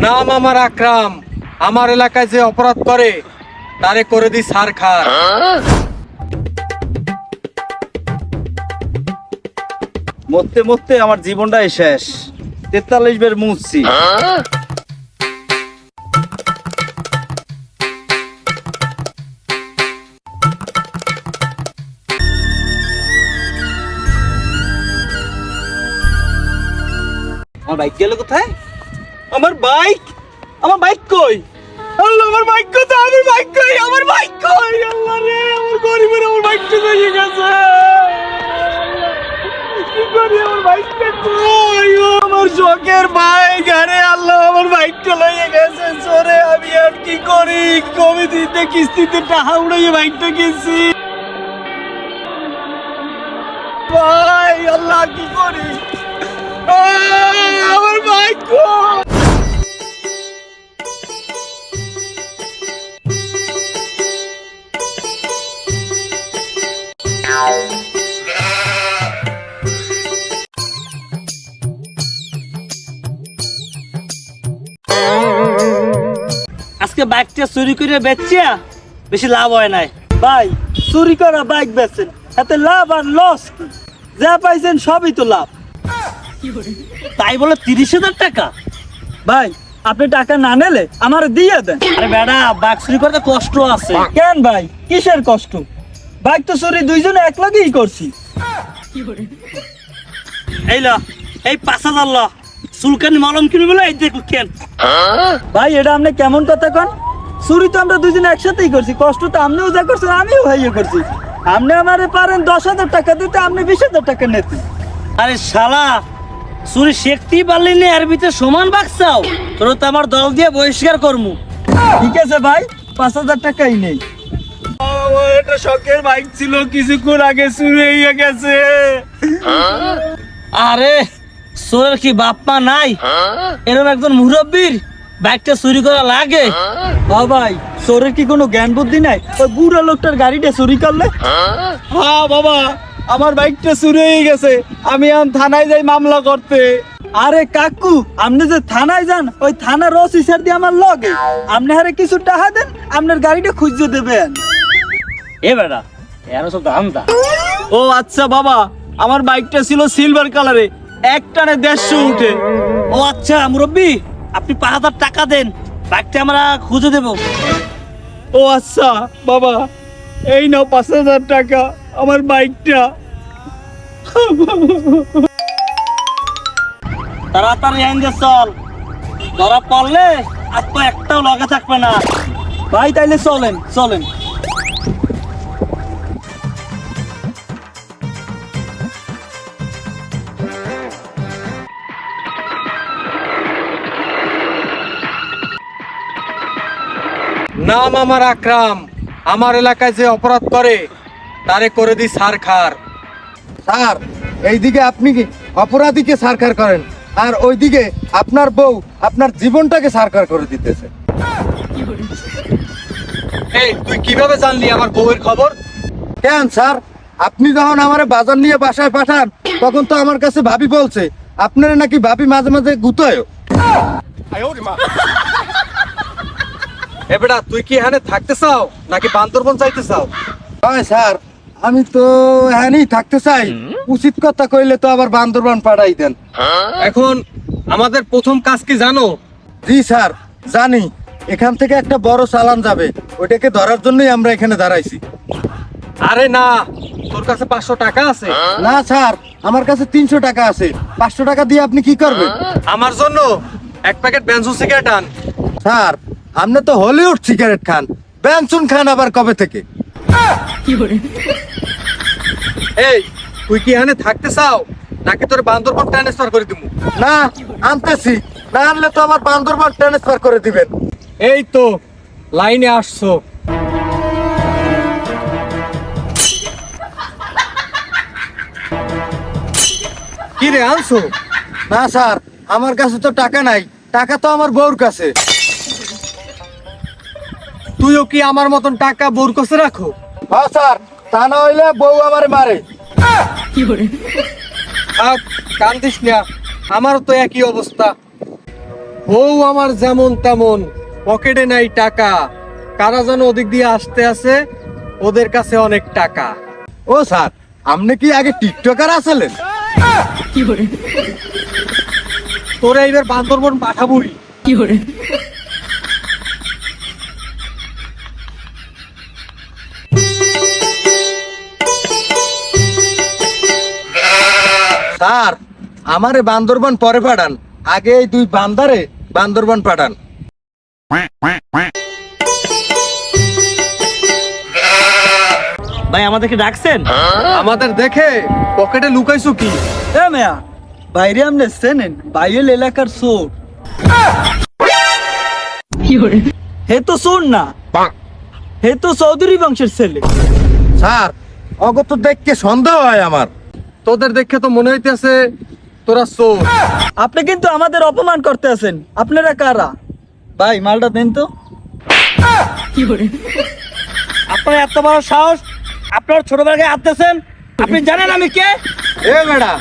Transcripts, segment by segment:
নাম আমার আকরাম। আমার এলাকায় যে অপরাধ করে, তারে করে দি সার খার মরতে মরতে আমার জীবনটাই শেষ। তেতাল্লিশ বের মুছছি। আমার বাইক গেল কোথায়? আমার বাইক? আমার বাইক কই? আল্লাহ, আমার বাইক কোথায়? আমার বাইক কই? আমার বাইক কই? আল্লাহ রে, আমার গরিবের আমার বাইকটা নিয়ে গেছে। কি করি, আমার বাইকটা কই? আমার শখের বাইক। আরে আল্লাহ, আমার বাইকটা লইয়ে গেছে। সরে আমি আর কি করি? কমিটিতে, কিস্তিতে টাকা উড়াইয়ে বাইকটা কিনছি। ভাই, আল্লাহ, কি করি? আমার বাইক কই? আজকে বাইকটা চুরি করে বেচিয়া বেশি লাভ হয় নাই। ভাই, চুরি করা বাইক বেচেন, এতে লাভ আর লস যা পাইছেন সবই তো লাভ। তাই বলে তিরিশ হাজার টাকা? ভাই, আপনি টাকা না নিলে আমার দিয়ে দেন। আরে বেড়া, বাইক চুরি করতে কষ্ট আছে। কেন ভাই? কিসের কষ্ট? বাইক তো চুরি দুইজনে এক লগেই করছি। এই ল, এই পাঁচ হাজার ল। চুলকানি মলম কিনবি বলে এই দেখ কেন? ভাই এটা আপনি কেমন কথা কন? চুরি তো আমরা দুজনে একসাথেই করছি কষ্ট তো আপনিও যা করছেন আমিও ভাইও করছি। আপনি আমারে পারেন দশ হাজার টাকা দিতে আপনি বিশ হাজার টাকা নিতে আরে শালা চুরি শিখতেই পারলি না এর ভিতরে সমান বাক্সাও তোর তো আমার দল দিয়ে বহিষ্কার করমু। ঠিক আছে ভাই পাঁচ হাজার টাকাই নেই। একটা শখের বাইক ছিল কিছুক্ষণ আগে চুরি হয়ে গেছে। আরে চোরের কি বাপ মা নাই? এরকম একজন মুরব্বীর বাইকটা চুরি করা লাগে? ও ভাই চোরের কি কোনো জ্ঞান বুদ্ধি নাই? ওই বুড়ো লোকটার গাড়িটা চুরি করলে? হ্যাঁ বাবা আমার বাইকটা চুরি হয়ে গেছে। আমি আম থানায় যাই মামলা করতে। আরে কাকু আপনি যে থানায় যান ওই থানার রস হিসার দিয়ে আমার লগে। আপনি হারে কিছু টাকা দেন আপনার গাড়িটা খুঁজে দেবেন। এ বেটা এর সব দাম ও আচ্ছা বাবা আমার বাইকটা ছিল সিলভার কালারে এক টানে দেড়শো উঠে। ও আচ্ছা মুরব্বী আপনি পাঁচ হাজার টাকা দেন বাইকটা আমরা খুঁজে দেবো। ও আচ্ছা বাবা এই নাও পাঁচ হাজার টাকা আমার বাইকটা। তাড়াতাড়ি আইন চল। ধরা পড়লে তো একটাও লগে থাকবে না। ভাই তাইলে চলেন চলেন। নাম আমার আকরাম। আমার এলাকায় যে অপরাধ করে তারে করে দি সার খার স্যার এইদিকে আপনি কি অপরাধীকে সারকার করেন? আর ওইদিকে আপনার বউ আপনার জীবনটাকে সারকার করে দিতেছে। এই তুই কীভাবে জানলি আমার বউয়ের খবর? কেন স্যার? আপনি যখন আমার বাজার নিয়ে বাসায় পাঠান তখন তো আমার কাছে ভাবি বলছে আপনারা নাকি ভাবি মাঝে মাঝে গুতোয় এ বেটা তুই কি এখানে থাকতে চাও নাকি বান্দরবন চাইতে চাও? হয় স্যার আমি তো হ্যাঁ থাকতে চাই। উচিত কথা কইলে তো আবার বান্দরবান পাঠাই দেন। এখন আমাদের প্রথম কাজ কি জানো? জি স্যার জানি। এখান থেকে একটা বড় চালান যাবে। ওইটাকে ধরার জন্যই আমরা এখানে দাঁড়াইছি। আরে না তোর কাছে পাঁচশো টাকা আছে। না স্যার আমার কাছে তিনশো টাকা আছে। পাঁচশো টাকা দিয়ে আপনি কি করবেন? আমার জন্য এক প্যাকেট বেনজু সিগারেট আন। স্যার আপনি তো হলিউড সিগারেট খান। বেনসুন খান আবার কবে থেকে? এই তুই কি এখানে থাকতে চাও? নাকি তোর বান্দরবন ট্রান্সফার করে দিবো না আনতেছি। না আনলে তো আমার বান্দরবান ট্রান্সফার করে দিবেন। এই তো লাইনে আসছো। কি রে আনছো? না স্যার আমার কাছে তো টাকা নাই। টাকা তো আমার বউর কাছে। তুইও কি আমার মতন টাকা বোর কাছে রাখো? হ্যাঁ স্যার তা না হইলে বউ আমার মারে। থাক কান্দিস না আমারও তো একই অবস্থা। বউ আমার যেমন তেমন পকেটে নাই টাকা। কারা যেন ওদিক দিয়ে আসতে আছে ওদের কাছে অনেক টাকা। ও স্যার আপনি কি আগে টিকটকার আছিলেন? তোরা এইবার বান্দরবন পাঠাবই। স্যার আমারে বান্দরবান পরে পাঠান। আগে এই দুই বান্দারে বান্দরবান পাঠান। ভাই আমাদেরকে ডাকছেন? আমাদের দেখে পকেটে লুকাইছো কি? এ মেয়া বাইরে আপনি চেনেন বাইরের এলাকার চোর। হে তো চোর না। হে তো চৌধুরী বংশের ছেলে। স্যার অগত দেখকে সন্দেহ হয় আমার। তোদের দেখে তো মনে হইতেছে তোরা চোর। আপনি কিন্তু আমাদের অপমান করতে আছেন। আপনারা কারা? ভাই মালটা দেন তো। আপনার এত বড় সাহস আপনার ছোটবেলাকে আসতেছেন আপনি জানেন আমি কে? এ বেড়া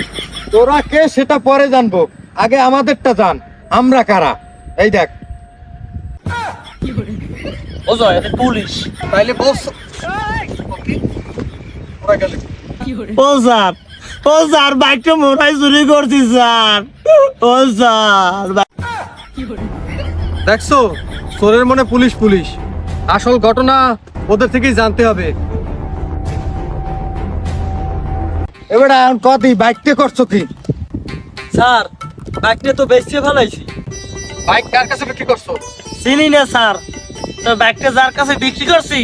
তোরা কে সেটা পরে জানব। আগে আমাদেরটা জান আমরা কারা? এই দেখ। এটা পুলিশ। তাইলে বস। ওরা গেলে। স্যার ও স্যার বাইকটা মোটাই চুরি করছি স্যার। ও স্যার দেখছ? চোরের মনে পুলিশ পুলিশ। আসল ঘটনা ওদের থেকেই জানতে হবে। এবারে এখন কদি বাইকতে করছ কি? স্যার বাইকটা তো বেচতে ফেলাইছি। বাইক কার কাছে বিক্রি করছ? চিনি না স্যার। তো বাইকটা যার কাছে বিক্রি করছি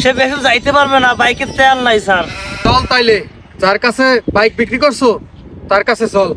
সে বেশি যাইতে পারবে না বাইকের তেল নাই স্যার। চল তাইলে। যার কাছে বাইক বিক্রি করছ তার কাছে চল।